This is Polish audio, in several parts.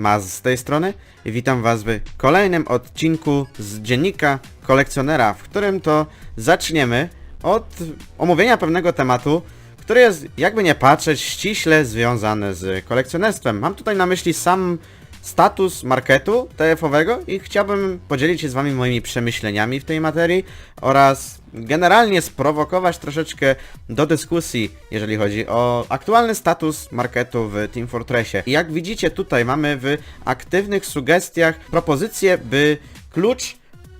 Maz z tej strony i witam was w kolejnym odcinku z dziennika kolekcjonera, w którym to zaczniemy od omówienia pewnego tematu, który jest, jakby nie patrzeć, ściśle związany z kolekcjonerstwem. Mam tutaj na myśli sam status marketu TF-owego i chciałbym podzielić się z wami moimi przemyśleniami w tej materii oraz generalnie sprowokować troszeczkę do dyskusji, jeżeli chodzi o aktualny status marketu w Team Fortressie. I jak widzicie tutaj mamy w aktywnych sugestiach propozycję, by klucz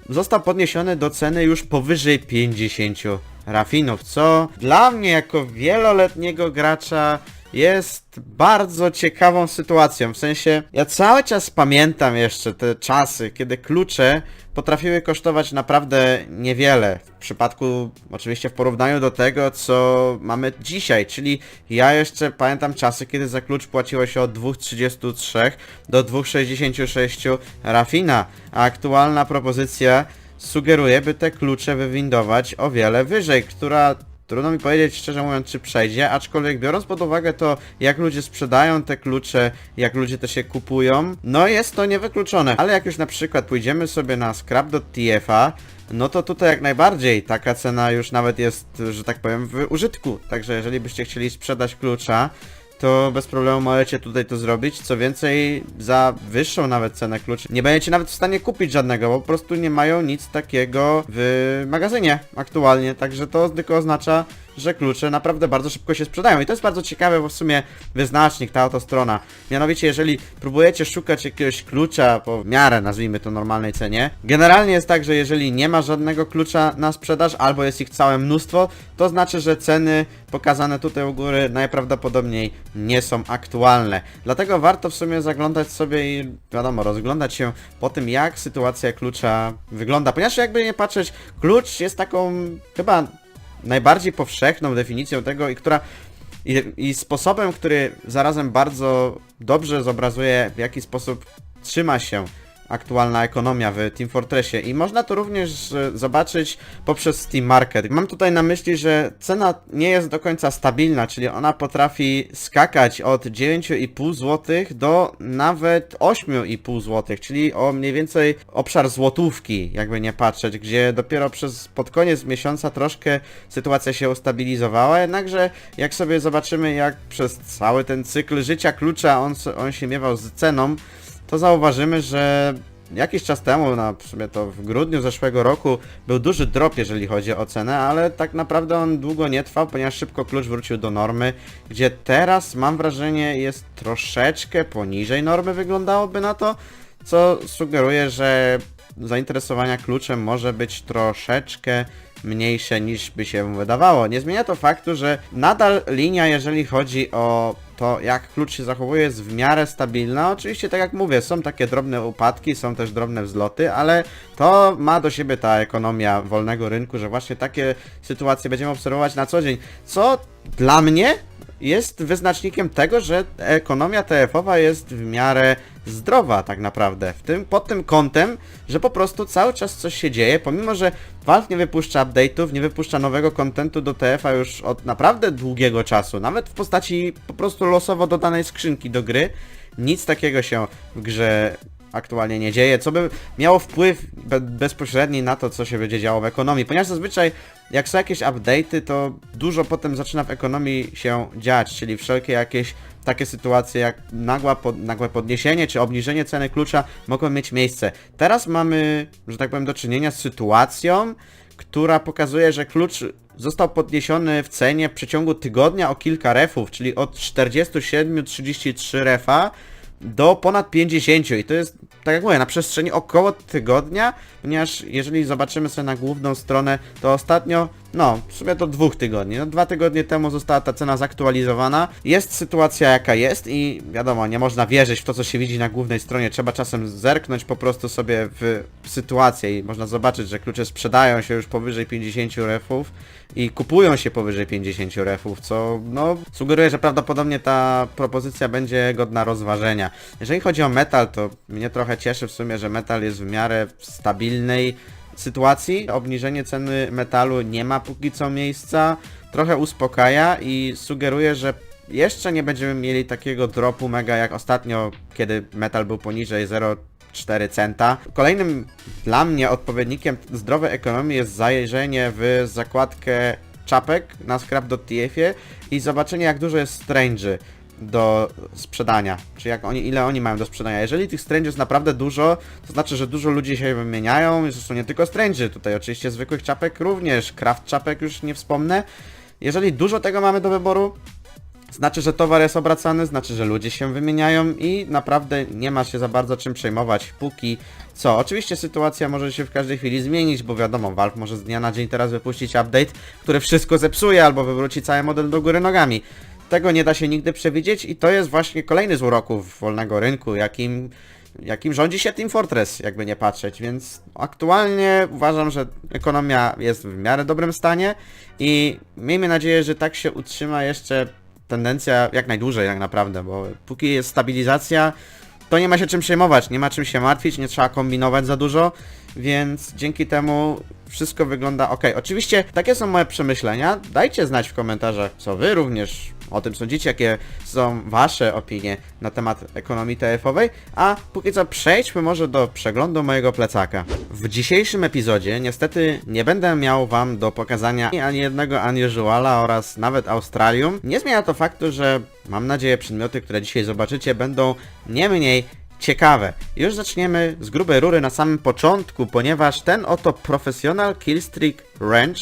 został podniesiony do ceny już powyżej 50 rafinów, co dla mnie jako wieloletniego gracza jest bardzo ciekawą sytuacją. W sensie, ja cały czas pamiętam jeszcze te czasy, kiedy klucze potrafiły kosztować naprawdę niewiele. W przypadku, oczywiście w porównaniu do tego, co mamy dzisiaj, czyli ja jeszcze pamiętam czasy, kiedy za klucz płaciło się od 2,33 do 2,66 rafina, a aktualna propozycja sugeruje, by te klucze wywindować o wiele wyżej, która Trudno mi powiedzieć szczerze mówiąc, czy przejdzie, aczkolwiek biorąc pod uwagę to, jak ludzie sprzedają te klucze, jak ludzie też je kupują, no jest to niewykluczone. Ale jak już na przykład pójdziemy sobie na scrap.tf-a, no to tutaj jak najbardziej taka cena już nawet jest, że tak powiem, w użytku. Także jeżeli byście chcieli sprzedać klucza, to bez problemu możecie tutaj to zrobić. Co więcej, za wyższą nawet cenę kluczy nie będziecie nawet w stanie kupić żadnego, bo po prostu nie mają nic takiego w magazynie aktualnie. Także to tylko oznacza, że klucze naprawdę bardzo szybko się sprzedają. I to jest bardzo ciekawe, bo w sumie wyznacznik, ta oto strona. Mianowicie, jeżeli próbujecie szukać jakiegoś klucza po miarę, nazwijmy to, normalnej cenie, generalnie jest tak, że jeżeli nie ma żadnego klucza na sprzedaż, albo jest ich całe mnóstwo, to znaczy, że ceny pokazane tutaj u góry najprawdopodobniej nie są aktualne. Dlatego warto w sumie zaglądać sobie i wiadomo, rozglądać się po tym, jak sytuacja klucza wygląda. Ponieważ jakby nie patrzeć, klucz jest taką chyba najbardziej powszechną definicją tego i która i, i sposobem, który zarazem bardzo dobrze zobrazuje w jaki sposób trzyma się aktualna ekonomia w Team Fortressie i można to również e, zobaczyć poprzez Steam Market. Mam tutaj na myśli, że cena nie jest do końca stabilna, czyli ona potrafi skakać od 9,5 zł do nawet 8,5 zł, czyli o mniej więcej obszar złotówki, jakby nie patrzeć, gdzie dopiero przez pod koniec miesiąca troszkę sytuacja się ustabilizowała, jednakże jak sobie zobaczymy jak przez cały ten cykl życia klucza on, on się miewał z ceną, to zauważymy, że jakiś czas temu, na sumie to w grudniu zeszłego roku, był duży drop, jeżeli chodzi o cenę, ale tak naprawdę on długo nie trwał, ponieważ szybko klucz wrócił do normy, gdzie teraz mam wrażenie jest troszeczkę poniżej normy wyglądałoby na to, co sugeruje, że zainteresowania kluczem może być troszeczkę mniejsze niż by się wydawało. Nie zmienia to faktu, że nadal linia, jeżeli chodzi o to, jak klucz się zachowuje, jest w miarę stabilna. Oczywiście, tak jak mówię, są takie drobne upadki, są też drobne wzloty, ale to ma do siebie ta ekonomia wolnego rynku, że właśnie takie sytuacje będziemy obserwować na co dzień. Co dla mnie jest wyznacznikiem tego, że ekonomia TF-owa jest w miarę zdrowa tak naprawdę. W tym, pod tym kątem, że po prostu cały czas coś się dzieje, pomimo że Valve nie wypuszcza update'ów, nie wypuszcza nowego kontentu do TF-a już od naprawdę długiego czasu, nawet w postaci po prostu losowo dodanej skrzynki do gry, nic takiego się w grze aktualnie nie dzieje, co by miało wpływ be bezpośredni na to, co się będzie działo w ekonomii, ponieważ zazwyczaj jak są jakieś update'y, to dużo potem zaczyna w ekonomii się dziać, czyli wszelkie jakieś takie sytuacje jak nagła pod, nagłe podniesienie czy obniżenie ceny klucza mogą mieć miejsce. Teraz mamy, że tak powiem, do czynienia z sytuacją, która pokazuje, że klucz został podniesiony w cenie w przeciągu tygodnia o kilka refów, czyli od 47-33 refa do ponad 50 i to jest, tak jak mówię, na przestrzeni około tygodnia, ponieważ jeżeli zobaczymy sobie na główną stronę, to ostatnio, no, w sumie to dwóch tygodni, no dwa tygodnie temu została ta cena zaktualizowana, jest sytuacja jaka jest i wiadomo, nie można wierzyć w to, co się widzi na głównej stronie, trzeba czasem zerknąć po prostu sobie w sytuację i można zobaczyć, że klucze sprzedają się już powyżej 50 refów i kupują się powyżej 50 refów, co no sugeruje, że prawdopodobnie ta propozycja będzie godna rozważenia. Jeżeli chodzi o metal, to mnie trochę cieszy w sumie, że metal jest w miarę stabilnej sytuacji. Obniżenie ceny metalu nie ma póki co miejsca, trochę uspokaja i sugeruje, że jeszcze nie będziemy mieli takiego dropu mega jak ostatnio, kiedy metal był poniżej 0,4 centa. Kolejnym dla mnie odpowiednikiem zdrowej ekonomii jest zajrzenie w zakładkę czapek na scrap.tf-ie i zobaczenie jak dużo jest strange'y do sprzedania, czy jak oni, ile oni mają do sprzedania. Jeżeli tych strange'ów jest naprawdę dużo, to znaczy, że dużo ludzi się wymieniają, zresztą nie tylko strange'y, tutaj oczywiście zwykłych czapek również, craft czapek już nie wspomnę. Jeżeli dużo tego mamy do wyboru, znaczy, że towar jest obracany, znaczy, że ludzie się wymieniają i naprawdę nie ma się za bardzo czym przejmować, póki co. Oczywiście sytuacja może się w każdej chwili zmienić, bo wiadomo, Valve może z dnia na dzień teraz wypuścić update, który wszystko zepsuje albo wywróci cały model do góry nogami. Tego nie da się nigdy przewidzieć i to jest właśnie kolejny z uroków wolnego rynku, jakim, jakim rządzi się Team Fortress, jakby nie patrzeć, więc aktualnie uważam, że ekonomia jest w miarę dobrym stanie i miejmy nadzieję, że tak się utrzyma jeszcze tendencja jak najdłużej tak naprawdę, bo póki jest stabilizacja, to nie ma się czym przejmować, nie ma czym się martwić, nie trzeba kombinować za dużo, więc dzięki temu wszystko wygląda ok. Oczywiście takie są moje przemyślenia. Dajcie znać w komentarzach, co wy również o tym sądzicie, jakie są wasze opinie na temat ekonomii TF-owej, a póki co przejdźmy może do przeglądu mojego plecaka. W dzisiejszym epizodzie niestety nie będę miał wam do pokazania ani jednego Unusuala oraz nawet Australium. Nie zmienia to faktu, że mam nadzieję przedmioty, które dzisiaj zobaczycie będą nie mniej ciekawe. Już zaczniemy z grubej rury na samym początku, ponieważ ten oto Professional Killstreak Wrench,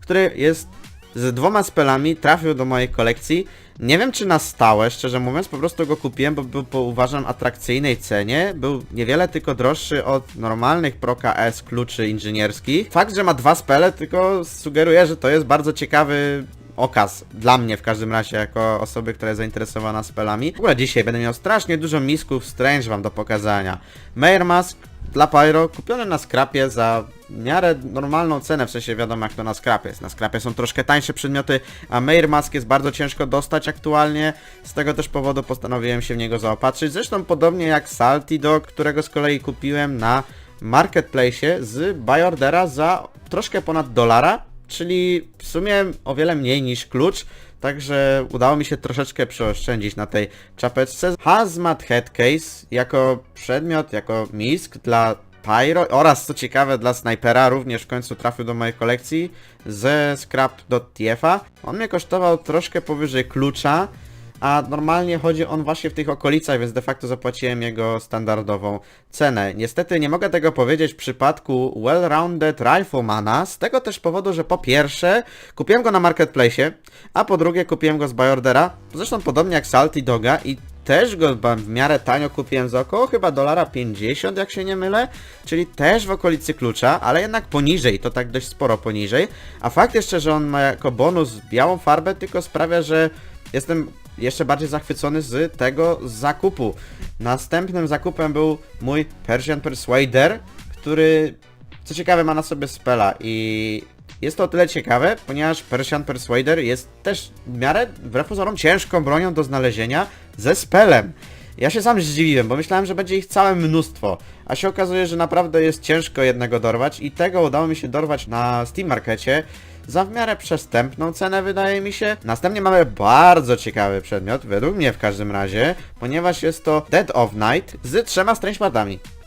który jest z dwoma spelami, trafił do mojej kolekcji. Nie wiem czy na stałe, szczerze mówiąc, po prostu go kupiłem, bo był po uważam atrakcyjnej cenie. Był niewiele tylko droższy od normalnych Pro KS kluczy inżynierskich. Fakt, że ma dwa spele, tylko sugeruje, że to jest bardzo ciekawy okaz dla mnie w każdym razie, jako osoby, która jest zainteresowana spelami. W ogóle dzisiaj będę miał strasznie dużo misków Strange wam do pokazania. Mayor Mask dla Pyro, kupiony na skrapie za miarę normalną cenę, w sensie wiadomo jak to na skrapie jest. Na skrapie są troszkę tańsze przedmioty, a Mayor Mask jest bardzo ciężko dostać aktualnie. Z tego też powodu postanowiłem się w niego zaopatrzyć. Zresztą podobnie jak Salty Dog, którego z kolei kupiłem na Marketplace z Buyordera za troszkę ponad dolara, czyli w sumie o wiele mniej niż klucz. Także udało mi się troszeczkę przeoszczędzić na tej czapeczce. Hazmat Headcase jako przedmiot, jako misk dla Pyro oraz co ciekawe dla snajpera również w końcu trafił do mojej kolekcji ze scrap.tf-a. On mnie kosztował troszkę powyżej klucza, a normalnie chodzi on właśnie w tych okolicach, więc de facto zapłaciłem jego standardową cenę. Niestety nie mogę tego powiedzieć w przypadku Well-Rounded Riflemana, z tego też powodu, że po pierwsze kupiłem go na Marketplace, a po drugie kupiłem go z Buyordera, zresztą podobnie jak Salty Doga i też go w miarę tanio kupiłem za około chyba dolara 50, jak się nie mylę, czyli też w okolicy klucza, ale jednak poniżej, to tak dość sporo poniżej. A fakt jeszcze, że on ma jako bonus białą farbę, tylko sprawia, że jestem jeszcze bardziej zachwycony z tego zakupu. Następnym zakupem był mój Persian Persuader, który co ciekawe ma na sobie spela i jest to o tyle ciekawe, ponieważ Persian Persuader jest też w miarę wbrew pozorom ciężką bronią do znalezienia ze spelem. Ja się sam zdziwiłem, bo myślałem, że będzie ich całe mnóstwo, a się okazuje, że naprawdę jest ciężko jednego dorwać i tego udało mi się dorwać na Steam Markecie za w miarę przestępną cenę wydaje mi się. Następnie mamy bardzo ciekawy przedmiot, według mnie w każdym razie, ponieważ jest to Dead of Night z trzema strange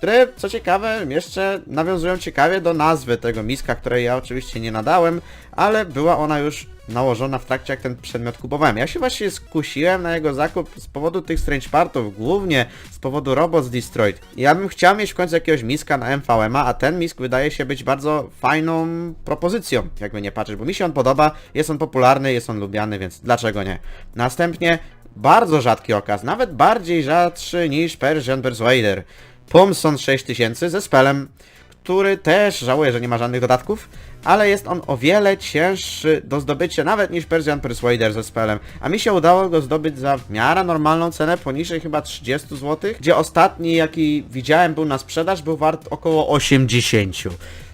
które co ciekawe jeszcze nawiązują ciekawie do nazwy tego miska, której ja oczywiście nie nadałem, ale była ona już nałożona w trakcie jak ten przedmiot kupowałem. Ja się właśnie skusiłem na jego zakup z powodu tych strange partów, głównie z powodu Robots Destroyed. Ja bym chciał mieć w końcu jakiegoś miska na MVM-a, a ten misk wydaje się być bardzo fajną propozycją, jakby nie patrzeć, bo mi się on podoba, jest on popularny, jest on lubiany, więc dlaczego nie? Następnie bardzo rzadki okaz, nawet bardziej rzadszy niż Persian Persuader. Pomson 6000 ze spelem, który też żałuję, że nie ma żadnych dodatków, ale jest on o wiele cięższy do zdobycia nawet niż Persian Persuader ze spelem, a mi się udało go zdobyć za w miarę normalną cenę, poniżej chyba 30 zł, gdzie ostatni jaki widziałem był na sprzedaż, był wart około 80.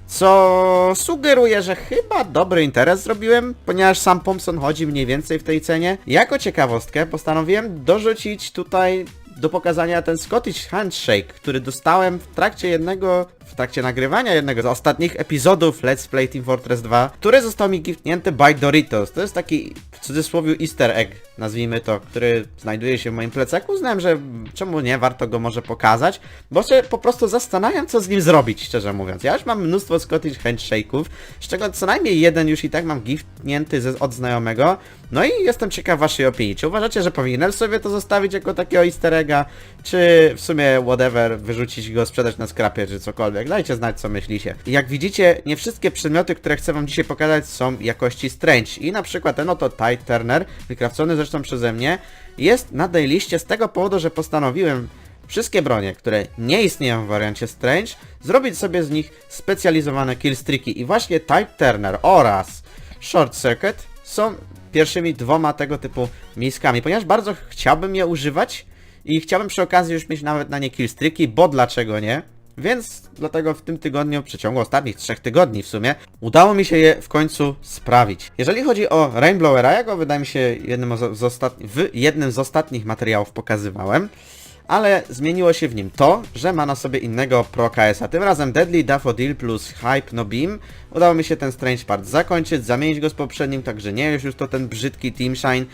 Co sugeruje, że chyba dobry interes zrobiłem, ponieważ sam Thompson chodzi mniej więcej w tej cenie. Jako ciekawostkę postanowiłem dorzucić tutaj do pokazania ten Scottish Handshake, który dostałem w trakcie jednego w trakcie nagrywania jednego z ostatnich epizodów Let's Play Team Fortress 2, który został mi giftnięty by Doritos. To jest taki w cudzysłowie easter egg, nazwijmy to, który znajduje się w moim plecaku. Uznałem, że czemu nie, warto go może pokazać, bo się po prostu zastanawiam, co z nim zrobić, szczerze mówiąc. Ja już mam mnóstwo Scottish Handshake'ów, z czego co najmniej jeden już i tak mam giftnięty ze, od znajomego, no i jestem ciekaw waszej opinii. Czy uważacie, że powinienem sobie to zostawić jako takiego easter egga, czy w sumie whatever, wyrzucić go, sprzedać na skrapie, czy cokolwiek? Dajcie znać, co myślicie. Jak widzicie, nie wszystkie przedmioty, które chcę wam dzisiaj pokazać są jakości Strange. I na przykład ten oto Tide Turner, wykrawcony zresztą przeze mnie, jest na tej liście z tego powodu, że postanowiłem wszystkie bronie, które nie istnieją w wariancie Strange, zrobić sobie z nich specjalizowane killstreaki. I właśnie Tide Turner oraz Short Circuit są pierwszymi dwoma tego typu miskami, ponieważ bardzo chciałbym je używać i chciałbym przy okazji już mieć nawet na nie killstreaki, bo dlaczego nie? Więc dlatego w tym tygodniu, w przeciągu ostatnich trzech tygodni w sumie, udało mi się je w końcu sprawić. Jeżeli chodzi o Rainblowera, ja go wydaje mi się jednym z, z ostatni, w jednym z ostatnich materiałów pokazywałem, ale zmieniło się w nim to, że ma na sobie innego Pro KS-a. Tym razem Deadly Daffodil plus Hype No Beam. Udało mi się ten Strange Part zakończyć, zamienić go z poprzednim, także nie jest już to ten brzydki Team Shine.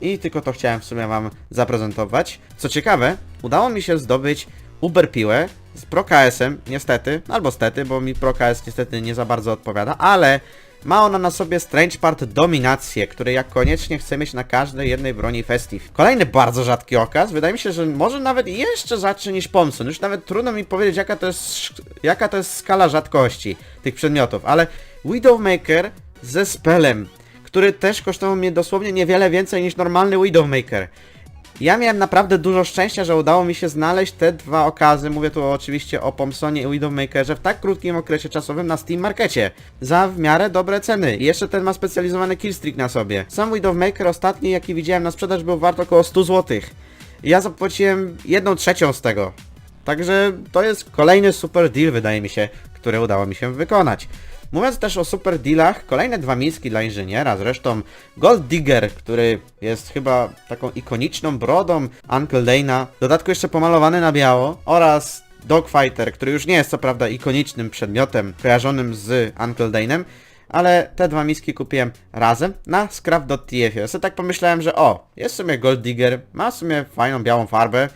I tylko to chciałem w sumie wam zaprezentować. Co ciekawe, udało mi się zdobyć Uber Piłę z Pro KS-em, niestety, albo stety, bo mi Pro KS niestety nie za bardzo odpowiada, ale ma ona na sobie Strange Part Dominację, który ja koniecznie chcę mieć na każdej jednej broni Festive. Kolejny bardzo rzadki okaz, wydaje mi się, że może nawet jeszcze rzadszy niż Pomson. Już nawet trudno mi powiedzieć, jaka to jest, jaka to jest skala rzadkości tych przedmiotów, ale Widowmaker ze spelem, który też kosztował mnie dosłownie niewiele więcej niż normalny Widowmaker. Ja miałem naprawdę dużo szczęścia, że udało mi się znaleźć te dwa okazy, mówię tu oczywiście o Pomsonie i Widowmakerze, w tak krótkim okresie czasowym na Steam Markecie. Za w miarę dobre ceny. I jeszcze ten ma specjalizowany killstreak na sobie. Sam Widowmaker ostatni, jaki widziałem na sprzedaż, był wart około 100 zł. Ja zapłaciłem jedną trzecią z tego. Także to jest kolejny super deal, wydaje mi się, który udało mi się wykonać. Mówiąc też o super dealach, kolejne dwa miski dla inżyniera, zresztą Gold Digger, który jest chyba taką ikoniczną brodą Uncle Dana, w dodatku jeszcze pomalowany na biało, oraz Dogfighter, który już nie jest co prawda ikonicznym przedmiotem kojarzonym z Uncle Danem, ale te dwa miski kupiłem razem na scrap.tf. Ja sobie tak pomyślałem, że o, jest w sumie Gold Digger, ma w sumie fajną białą farbę,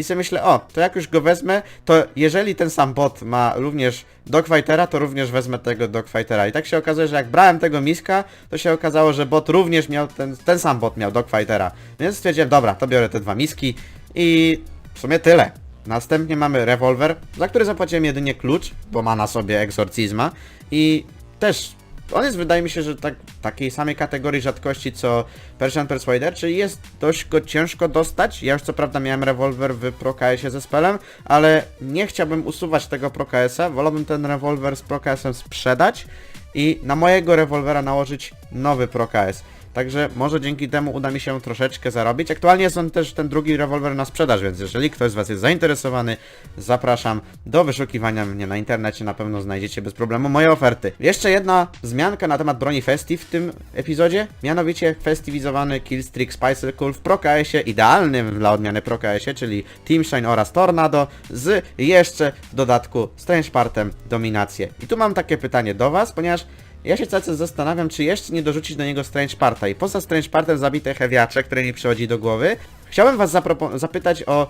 i sobie myślę, o, to jak już go wezmę, to jeżeli ten sam bot ma również Dogfightera, to również wezmę tego Dogfightera. I tak się okazuje, że jak brałem tego miska, to się okazało, że bot również miał, ten, ten sam bot miał Dogfightera. Więc stwierdziłem, dobra, to biorę te dwa miski i w sumie tyle. Następnie mamy rewolwer, za który zapłaciłem jedynie klucz, bo ma na sobie egzorcizma i też on jest, wydaje mi się, że tak, takiej samej kategorii rzadkości co Persian Persuader, czyli jest dość go ciężko dostać. Ja już co prawda miałem rewolwer w Pro KS-ie ze spelem, ale nie chciałbym usuwać tego Pro KS-a, wolałbym ten rewolwer z Pro KS-em sprzedać i na mojego rewolwera nałożyć nowy Pro KS. Także może dzięki temu uda mi się troszeczkę zarobić. Aktualnie jest on też ten drugi rewolwer na sprzedaż, więc jeżeli ktoś z Was jest zainteresowany, zapraszam do wyszukiwania mnie na internecie, na pewno znajdziecie bez problemu moje oferty. Jeszcze jedna wzmianka na temat broni Festive w tym epizodzie, mianowicie festivizowany Killstreak Spicycle w Pro KS-ie, idealnym dla odmiany Pro KS-ie, czyli Team Shine oraz Tornado, z jeszcze w dodatku Strange Partem Dominację. I tu mam takie pytanie do Was, ponieważ ja się cały czas zastanawiam, czy jeszcze nie dorzucić do niego Strange Parta. I poza Strange Partem zabite heaviacze, które mi przychodzi do głowy, chciałbym was zapytać o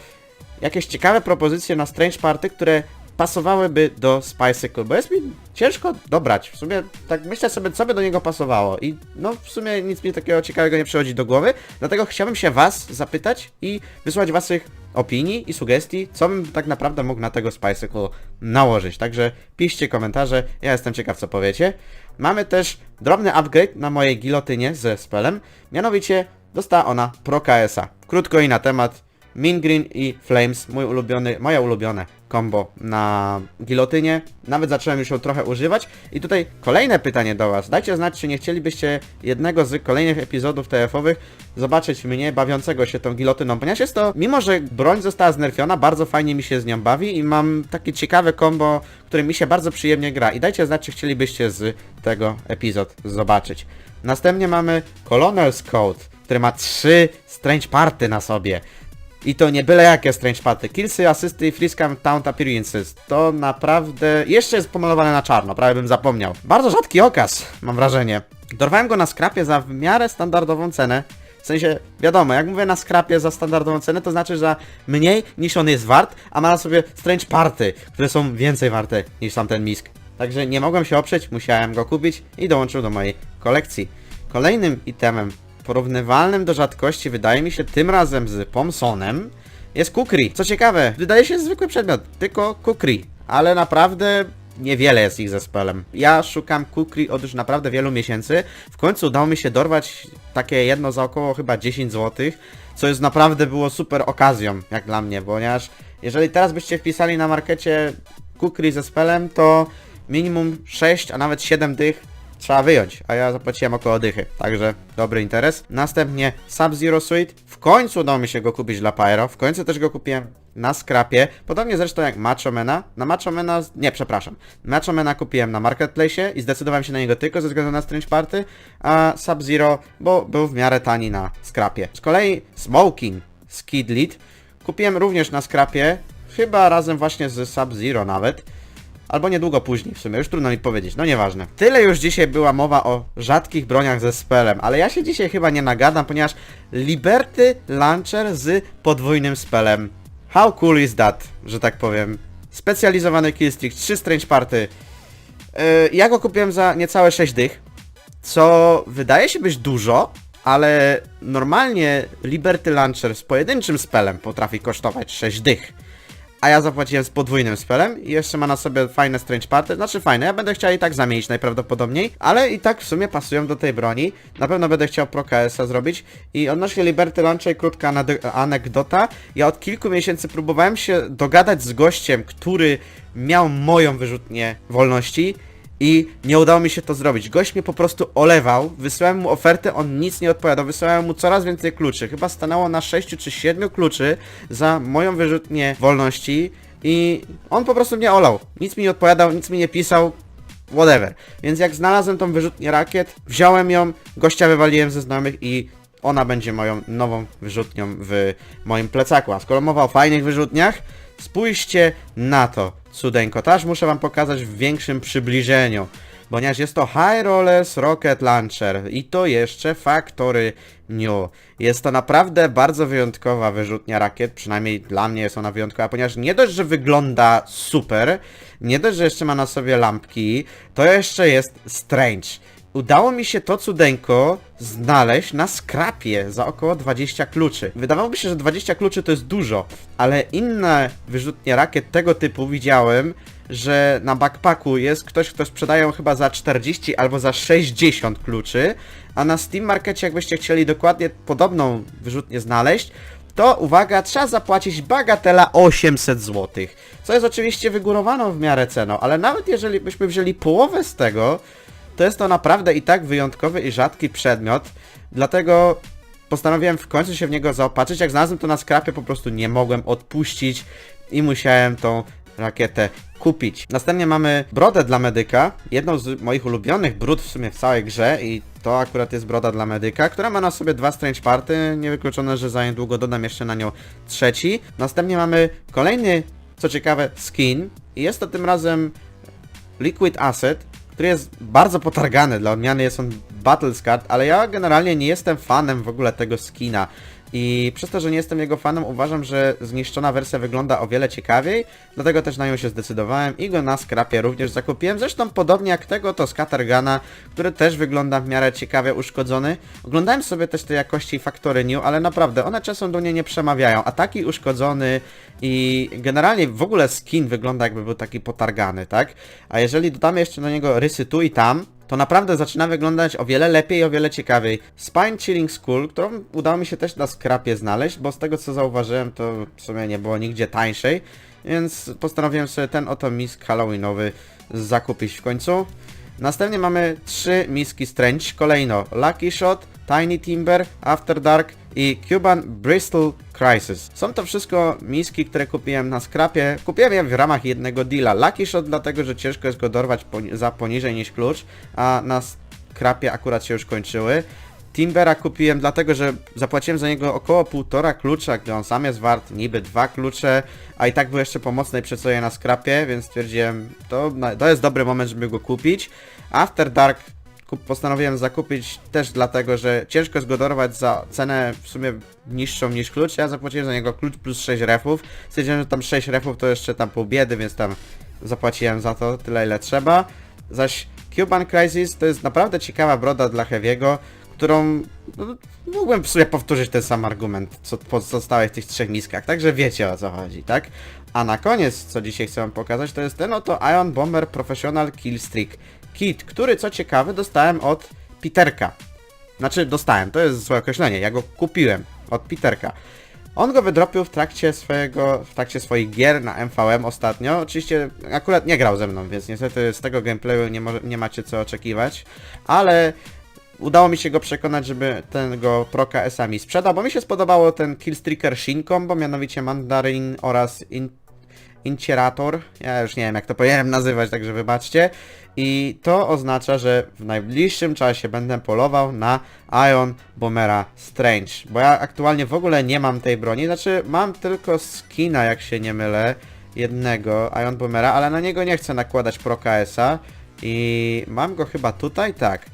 jakieś ciekawe propozycje na Strange Party, które pasowałyby do Spicycle, bo jest mi ciężko dobrać. W sumie tak myślę sobie, co by do niego pasowało i no w sumie nic mi takiego ciekawego nie przychodzi do głowy, dlatego chciałbym się was zapytać i wysłać waszych opinii i sugestii, co bym tak naprawdę mógł na tego Spicycle nałożyć. Także piszcie komentarze, ja jestem ciekaw co powiecie. Mamy też drobny upgrade na mojej gilotynie ze spelem, mianowicie dostała ona Pro KS-a. Krótko i na temat. Min Green i Flames, mój ulubiony, moje ulubione combo na gilotynie. Nawet zacząłem już ją trochę używać. I tutaj kolejne pytanie do Was. Dajcie znać, czy nie chcielibyście jednego z kolejnych epizodów TF-owych zobaczyć mnie bawiącego się tą gilotyną, ponieważ jest to, mimo że broń została znerfiona, bardzo fajnie mi się z nią bawi i mam takie ciekawe combo, które mi się bardzo przyjemnie gra. I dajcie znać, czy chcielibyście z tego epizod zobaczyć. Następnie mamy Colonel's Code, który ma trzy Strange Party na sobie. I to nie byle jakie strange party. Killsy, asysty i freescam taunt appearances. To naprawdę... Jeszcze jest pomalowane na czarno, prawie bym zapomniał. Bardzo rzadki okaz, mam wrażenie. Dorwałem go na skrapie za w miarę standardową cenę. W sensie, wiadomo, jak mówię na skrapie za standardową cenę, to znaczy, że mniej niż on jest wart, a ma na sobie strange party, które są więcej warte niż sam ten misk. Także nie mogłem się oprzeć, musiałem go kupić i dołączył do mojej kolekcji. Kolejnym itemem porównywalnym do rzadkości, wydaje mi się tym razem z Pomsonem, jest Kukri. Co ciekawe, wydaje się zwykły przedmiot, tylko Kukri, ale naprawdę niewiele jest ich ze spelem. Ja szukam Kukri od już naprawdę wielu miesięcy. W końcu udało mi się dorwać takie jedno za około chyba 10 zł, co jest naprawdę było super okazją, jak dla mnie, ponieważ jeżeli teraz byście wpisali na markecie Kukri ze spelem, to minimum 6, a nawet 7 dych trzeba wyjąć, a ja zapłaciłem około dychy, także dobry interes. Następnie Sub-Zero Suite, w końcu udało mi się go kupić dla Pyro, w końcu też go kupiłem na skrapie, podobnie zresztą jak Machomena, na Machomena, nie przepraszam, Machomena kupiłem na Marketplace i zdecydowałem się na niego tylko ze względu na Strange Party, a Sub-Zero, bo był w miarę tani na skrapie. Z kolei Smoking Skid Lead kupiłem również na skrapie, chyba razem właśnie z Sub-Zero nawet, Albo niedługo później w sumie, już trudno mi powiedzieć, no nieważne. Tyle już dzisiaj była mowa o rzadkich broniach ze spelem, ale ja się dzisiaj chyba nie nagadam, ponieważ Liberty Launcher z podwójnym spelem. How cool is that, że tak powiem. Specjalizowany killstreak, 3 strange party. Yy, ja go kupiłem za niecałe 6 dych, co wydaje się być dużo, ale normalnie Liberty Launcher z pojedynczym spelem potrafi kosztować 6 dych a ja zapłaciłem z podwójnym spelem i jeszcze ma na sobie fajne strange party, znaczy fajne, ja będę chciał i tak zamienić najprawdopodobniej, ale i tak w sumie pasują do tej broni, na pewno będę chciał pro KS-a zrobić. I odnośnie Liberty Launcher krótka anegdota, ja od kilku miesięcy próbowałem się dogadać z gościem, który miał moją wyrzutnię wolności i nie udało mi się to zrobić. Gość mnie po prostu olewał, wysłałem mu ofertę, on nic nie odpowiadał, wysłałem mu coraz więcej kluczy. Chyba stanęło na 6 czy 7 kluczy za moją wyrzutnię wolności i on po prostu mnie olał. Nic mi nie odpowiadał, nic mi nie pisał, whatever. Więc jak znalazłem tą wyrzutnię rakiet, wziąłem ją, gościa wywaliłem ze znajomych i ona będzie moją nową wyrzutnią w moim plecaku. A skoro mowa o fajnych wyrzutniach, spójrzcie na to cudeńko. To aż muszę wam pokazać w większym przybliżeniu. Ponieważ jest to High Rollers Rocket Launcher i to jeszcze Factory New. Jest to naprawdę bardzo wyjątkowa wyrzutnia rakiet, przynajmniej dla mnie jest ona wyjątkowa, ponieważ nie dość, że wygląda super, nie dość, że jeszcze ma na sobie lampki, to jeszcze jest strange. Udało mi się to cudeńko znaleźć na skrapie za około 20 kluczy. Wydawałoby się, że 20 kluczy to jest dużo, ale inne wyrzutnie rakiet tego typu widziałem, że na backpacku jest ktoś, kto sprzedaje ją chyba za 40 albo za 60 kluczy, a na Steam Markecie jakbyście chcieli dokładnie podobną wyrzutnię znaleźć, to uwaga, trzeba zapłacić bagatela 800 zł. Co jest oczywiście wygórowaną w miarę ceną, ale nawet jeżeli byśmy wzięli połowę z tego, to jest to naprawdę i tak wyjątkowy i rzadki przedmiot, dlatego postanowiłem w końcu się w niego zaopatrzyć. Jak znalazłem to na skrapie, po prostu nie mogłem odpuścić i musiałem tą rakietę kupić. Następnie mamy brodę dla medyka, jedną z moich ulubionych brud w sumie w całej grze i to akurat jest broda dla medyka, która ma na sobie dwa strange party, niewykluczone, że za niedługo dodam jeszcze na nią trzeci. Następnie mamy kolejny, co ciekawe, skin i jest to tym razem Liquid Asset, który jest bardzo potargany, dla odmiany jest on Battle Scarred, ale ja generalnie nie jestem fanem w ogóle tego skina. I przez to, że nie jestem jego fanem, uważam, że zniszczona wersja wygląda o wiele ciekawiej, dlatego też na nią się zdecydowałem i go na skrapie również zakupiłem. Zresztą podobnie jak tego, to Scattergana, który też wygląda w miarę ciekawie uszkodzony. Oglądałem sobie też te jakości Factory New, ale naprawdę one czasem do mnie nie przemawiają. A taki uszkodzony i generalnie w ogóle skin wygląda jakby był taki potargany, tak? A jeżeli dodamy jeszcze do niego rysy tu i tam, to naprawdę zaczyna wyglądać o wiele lepiej i o wiele ciekawiej. Spine Chilling Skull, którą udało mi się też na skrapie znaleźć, bo z tego co zauważyłem, to w sumie nie było nigdzie tańszej, więc postanowiłem sobie ten oto misk halloweenowy zakupić w końcu. Następnie mamy trzy miski Strange, kolejno Lucky Shot, Tiny Timber, After Dark i Cuban Bristol Crisis. Są to wszystko miski, które kupiłem na skrapie. Kupiłem je w ramach jednego deala. Lucky Shot dlatego, że ciężko jest go dorwać poni za poniżej niż klucz, a na skrapie akurat się już kończyły. Timbera kupiłem dlatego, że zapłaciłem za niego około półtora klucza, gdy on sam jest wart niby dwa klucze, a i tak był jeszcze po mocnej przecenie na skrapie, więc stwierdziłem, to, to jest dobry moment, żeby go kupić. After Dark postanowiłem zakupić też dlatego, że ciężko jest za cenę w sumie niższą niż klucz. Ja zapłaciłem za niego klucz plus 6 refów. Stwierdziłem, że tam 6 refów to jeszcze tam pół biedy, więc tam zapłaciłem za to tyle ile trzeba. Zaś Cuban Crisis to jest naprawdę ciekawa broda dla Heavy'ego, którą no, mógłbym w sumie powtórzyć ten sam argument, co pozostałych tych trzech miskach, także wiecie o co chodzi, tak? A na koniec, co dzisiaj chcę wam pokazać, to jest ten oto Ion Bomber Professional Killstreak Kit, który co ciekawe dostałem od Peterka. Znaczy dostałem, to jest złe określenie, ja go kupiłem od Peterka. On go wydropił w trakcie swojego, w trakcie swoich gier na MVM ostatnio. Oczywiście akurat nie grał ze mną, więc niestety z tego gameplayu nie, nie macie co oczekiwać, ale udało mi się go przekonać, żeby ten go Proka S-a mi sprzedał, bo mi się spodobało ten Killstreaker Shin Combo, mianowicie Mandarin oraz in, Incerator. Ja już nie wiem jak to powinienem nazywać, także wybaczcie. I to oznacza, że w najbliższym czasie będę polował na Ion Boomera Strange. Bo ja aktualnie w ogóle nie mam tej broni, znaczy mam tylko skina, jak się nie mylę, jednego Ion Boomera, ale na niego nie chcę nakładać Pro KS-a. I mam go chyba tutaj, tak.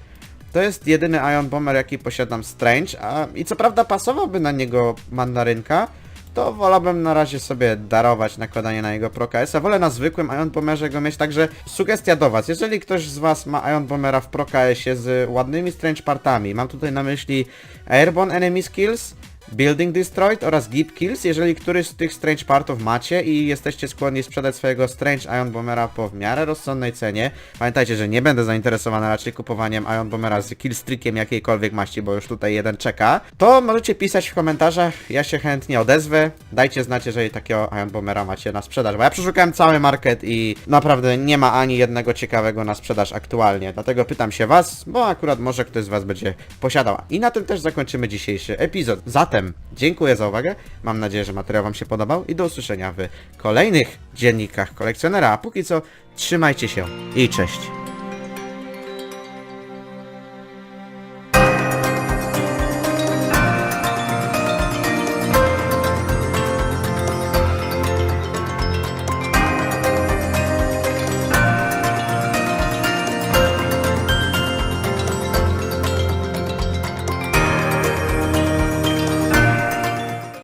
To jest jedyny Ion Bomber, jaki posiadam Strange, a i co prawda pasowałby na niego mandarynka, to wolałbym na razie sobie darować nakładanie na jego ProKS-a. Wolę na zwykłym Ion Bomberze go mieć, także sugestia do Was. Jeżeli ktoś z Was ma Ion Bombera w ProKS-ie z ładnymi Strange partami, mam tutaj na myśli Airborne Enemy Skills, Building Destroyed oraz Gip Kills. Jeżeli któryś z tych Strange partów macie i jesteście skłonni sprzedać swojego Strange Ion Bombera po w miarę rozsądnej cenie, pamiętajcie, że nie będę zainteresowany raczej kupowaniem Ion Bombera z killstreakiem jakiejkolwiek maści, bo już tutaj jeden czeka, to możecie pisać w komentarzach, ja się chętnie odezwę. Dajcie znać, jeżeli takiego Ion Bombera macie na sprzedaż, bo ja przeszukałem cały market i naprawdę nie ma ani jednego ciekawego na sprzedaż aktualnie. Dlatego pytam się Was, bo akurat może ktoś z Was będzie posiadał. I na tym też zakończymy dzisiejszy epizod. Zatem dziękuję za uwagę, mam nadzieję, że materiał Wam się podobał i do usłyszenia w kolejnych dziennikach kolekcjonera. A póki co trzymajcie się i cześć.